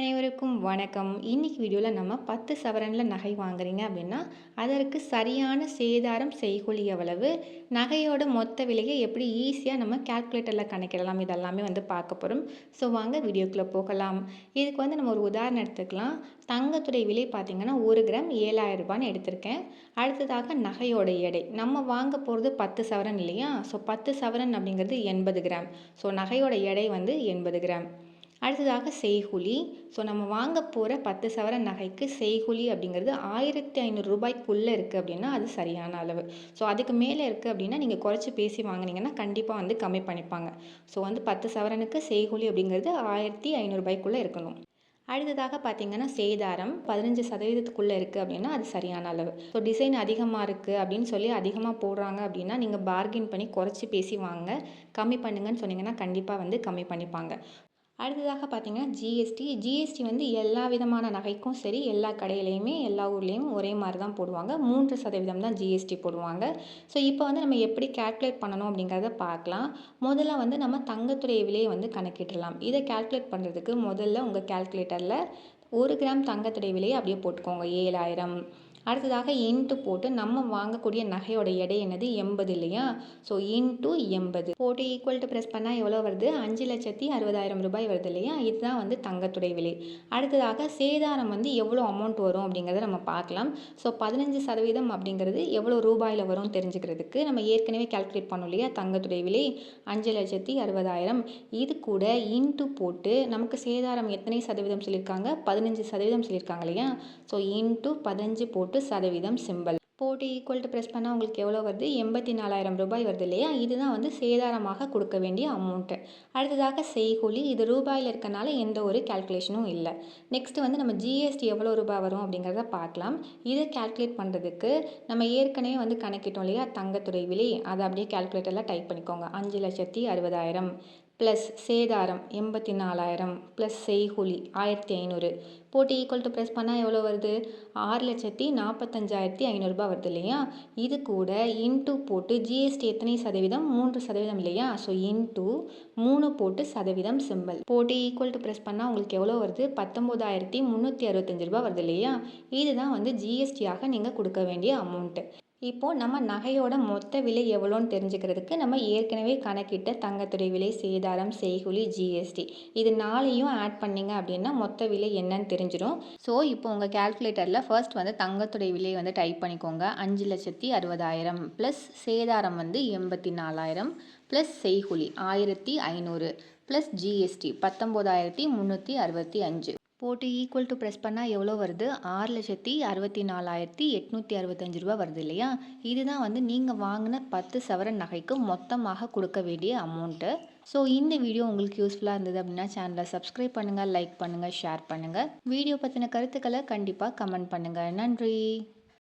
அனைவருக்கும் வணக்கம். இன்னைக்கு வீடியோவில் நம்ம பத்து சவரனில் நகை வாங்குறீங்க அப்படின்னா அதற்கு சரியான சேதாரம் செய்கூலி எவ்வளவு நகையோட மொத்த விலையை எப்படி ஈஸியாக நம்ம கால்குலேட்டரில் கணக்கிடலாம் இதெல்லாமே வந்து பார்க்க போகிறோம் ஸோ வாங்க வீடியோக்குள்ளே போகலாம். இதுக்கு வந்து நம்ம ஒரு உதாரணம் எடுத்துக்கலாம். தங்கத்துடைய விலை பார்த்திங்கன்னா ஒரு கிராம் ஏழாயிரம் ரூபான்னு எடுத்திருக்கேன். அடுத்ததாக நகையோட எடை. நம்ம வாங்க போகிறது பத்து சவரன் இல்லையா? ஸோ பத்து சவரன் அப்படிங்கிறது எண்பது கிராம். ஸோ நகையோட எடை வந்து எண்பது கிராம். அடுத்ததாக செய்குலி ஸோ நம்ம வாங்க போகிற பத்து சவரன் நகைக்கு செய்குலி அப்படிங்கிறது ஆயிரத்தி ஐநூறு ரூபாய்க்குள்ளே இருக்குது அப்படின்னா அது சரியான அளவு. ஸோ அதுக்கு மேலே இருக்குது அப்படின்னா நீங்கள் குறைச்சி பேசி வாங்கினீங்கன்னா கண்டிப்பாக வந்து கம்மி பண்ணிப்பாங்க. ஸோ வந்து பத்து சவரனுக்கு செய்குலி அப்படிங்கிறது ஆயிரத்தி ஐநூறுபாய்க்குள்ளே இருக்கணும். அடுத்ததாக பார்த்தீங்கன்னா சேதாரம் பதினஞ்சு சதவீதத்துக்குள்ளே இருக்குது அப்படின்னா அது சரியான அளவு. ஸோ டிசைன் அதிகமாக இருக்குது அப்படின்னு சொல்லி அதிகமாக போடுறாங்க அப்படின்னா நீங்கள் பார்கின் பண்ணி குறைச்சி பேசி வாங்க. கம்மி பண்ணுங்கன்னு சொன்னீங்கன்னா கண்டிப்பாக வந்து கம்மி பண்ணிப்பாங்க. அடுத்ததாக பார்த்தீங்கன்னா ஜிஎஸ்டி ஜிஎஸ்டி வந்து எல்லா விதமான நகைக்கும் சரி எல்லா கடையிலையுமே எல்லா ஊர்லேயும் ஒரே மாதிரி தான் போடுவாங்க. மூன்று சதவீதம் தான் ஜிஎஸ்டி போடுவாங்க. ஸோ இப்போ வந்து நம்ம எப்படி கேல்குலேட் பண்ணணும் அப்படிங்கிறத பார்க்கலாம். முதல்ல வந்து நம்ம தங்கத்துடைய விலையை வந்து கணக்கிடலாம். இதை கேல்குலேட் பண்ணுறதுக்கு முதல்ல உங்கள் கேல்குலேட்டரில் ஒரு கிராம் தங்கத்துடைய விலையை அப்படியே போட்டுக்கோங்க. ஏழாயிரம் அடுத்ததாக இன்ட்டு போட்டு நம்ம வாங்கக்கூடிய நகையோட எடை என்னது? எண்பது இல்லையா? ஸோ இன்ட்டு எண்பது. போட்டு ஈக்குவல் டு ப்ரெஸ் பண்ணால் எவ்வளோ வருது? அஞ்சு லட்சத்தி அறுபதாயிரம் ரூபாய் வருது இல்லையா? இதுதான் வந்து தங்கத்துடைய விலை. அடுத்ததாக சேதாரம் வந்து எவ்வளோ அமௌண்ட் வரும் அப்படிங்கிறத நம்ம பார்க்கலாம். ஸோ பதினஞ்சு சதவீதம் அப்படிங்கிறது எவ்வளோ ரூபாயில் வரும் தெரிஞ்சுக்கிறதுக்கு நம்ம ஏற்கனவே கால்குலேட் பண்ணோம் இல்லையா? தங்கத்துடைய விலை அஞ்சு லட்சத்தி அறுபதாயிரம். இது கூட இன்ட்டு போட்டு நமக்கு சேதாரம் எத்தனை சதவீதம் சொல்லியிருக்காங்க? பதினஞ்சு சதவீதம் சொல்லியிருக்காங்க இல்லையா? ஸோ இன்ட்டு பதினஞ்சு போட்டு போட்டு சதவீதம் சிம்பல். போட்டு ஈக்குவல் டு ப்ரெஸ் பண்ணால் உங்களுக்கு எவ்வளோ வருது? எண்பத்தி நாலாயிரம் ரூபாய் வருது இல்லையா? இதுதான் வந்து சேதாரமாக கொடுக்க வேண்டிய அமௌண்ட்டு அடுத்ததாக செய்கூலி. இது ரூபாயில் இருக்கனால எந்த ஒரு கேல்குலேஷனும் இல்லை. நெக்ஸ்ட்டு வந்து நம்ம ஜிஎஸ்டி எவ்வளோ ரூபாய் வரும் அப்படிங்கிறத பார்க்கலாம். இதை கேல்குலேட் பண்ணுறதுக்கு நம்ம ஏற்கனவே வந்து கணக்கிட்டோம் இல்லையா? தங்கத்துறை விலை. அதை அப்படியே கேல்குலேட்டரில் டைப் பண்ணிக்கோங்க. அஞ்சு லட்சத்தி அறுபதாயிரம். ப்ளஸ் சேதாரம் எண்பத்தி நாலாயிரம் ப்ளஸ் செய்கூலி ஆயிரத்தி ஐநூறு. போட்டி ஈக்குவல் டு ப்ரெஸ் பண்ணால் எவ்வளோ வருது? ஆறு லட்சத்தி நாற்பத்தஞ்சாயிரத்தி ஐநூறுரூபா வருது இல்லையா? இது கூட இன்ட்டு போட்டு ஜிஎஸ்டி எத்தனை சதவீதம்? மூன்று சதவீதம் இல்லையா? ஸோ இன்ட்டு மூணு போட்டு சதவீதம் சிம்பிள் போட்டி ஈக்குவல் டு ப்ரெஸ் பண்ணால் உங்களுக்கு எவ்வளோ வருது? பத்தொம்போதாயிரத்தி முந்நூற்றி அறுபத்தஞ்சு ரூபா வருது இல்லையா? இதுதான் வந்து ஜிஎஸ்டியாக நீங்கள் கொடுக்க வேண்டிய அமௌண்ட்டு இப்போது நம்ம நகையோட மொத்த விலை எவ்வளோன்னு தெரிஞ்சுக்கிறதுக்கு நம்ம ஏற்கனவே கணக்கிட்ட தங்கத்துறை விலை சேதாரம் செய்குலி ஜிஎஸ்டி இது நாளையும் ஆட் பண்ணிங்க அப்படின்னா மொத்த விலை என்னன்னு தெரிஞ்சிடும் ஸோ இப்போ உங்கள் கேல்குலேட்டரில் ஃபர்ஸ்ட் வந்து தங்கத்துடைய விலை வந்து டைப் பண்ணிக்கோங்க. அஞ்சு லட்சத்தி அறுபதாயிரம் ப்ளஸ் சேதாரம் வந்து எண்பத்தி நாலாயிரம் ப்ளஸ் செய்குலி ஆயிரத்தி ஐநூறு ப்ளஸ் ஜிஎஸ்டி பத்தொம்போதாயிரத்தி முந்நூற்றி அறுபத்தி அஞ்சு. போட்டு ஈக்குவல் டு ப்ரெஸ் பண்ணால் எவ்வளோ வருது? ஆறு லட்சத்தி அறுபத்தி நாலாயிரத்தி எட்நூற்றி அறுபத்தஞ்சு ரூபா வருது இல்லையா? இதுதான் வந்து நீங்கள் வாங்கின பத்து சவரன் நகைக்கு மொத்தமாக கொடுக்க வேண்டிய அமௌண்ட்டு ஸோ இந்த வீடியோ உங்களுக்கு யூஸ்ஃபுல்லாக இருந்தது அப்படின்னா சேனலை சப்ஸ்கிரைப் பண்ணுங்கள் லைக் பண்ணுங்கள் ஷேர் பண்ணுங்கள் வீடியோ பற்றின கருத்துக்களை கண்டிப்பாக கமெண்ட் பண்ணுங்கள் நன்றி.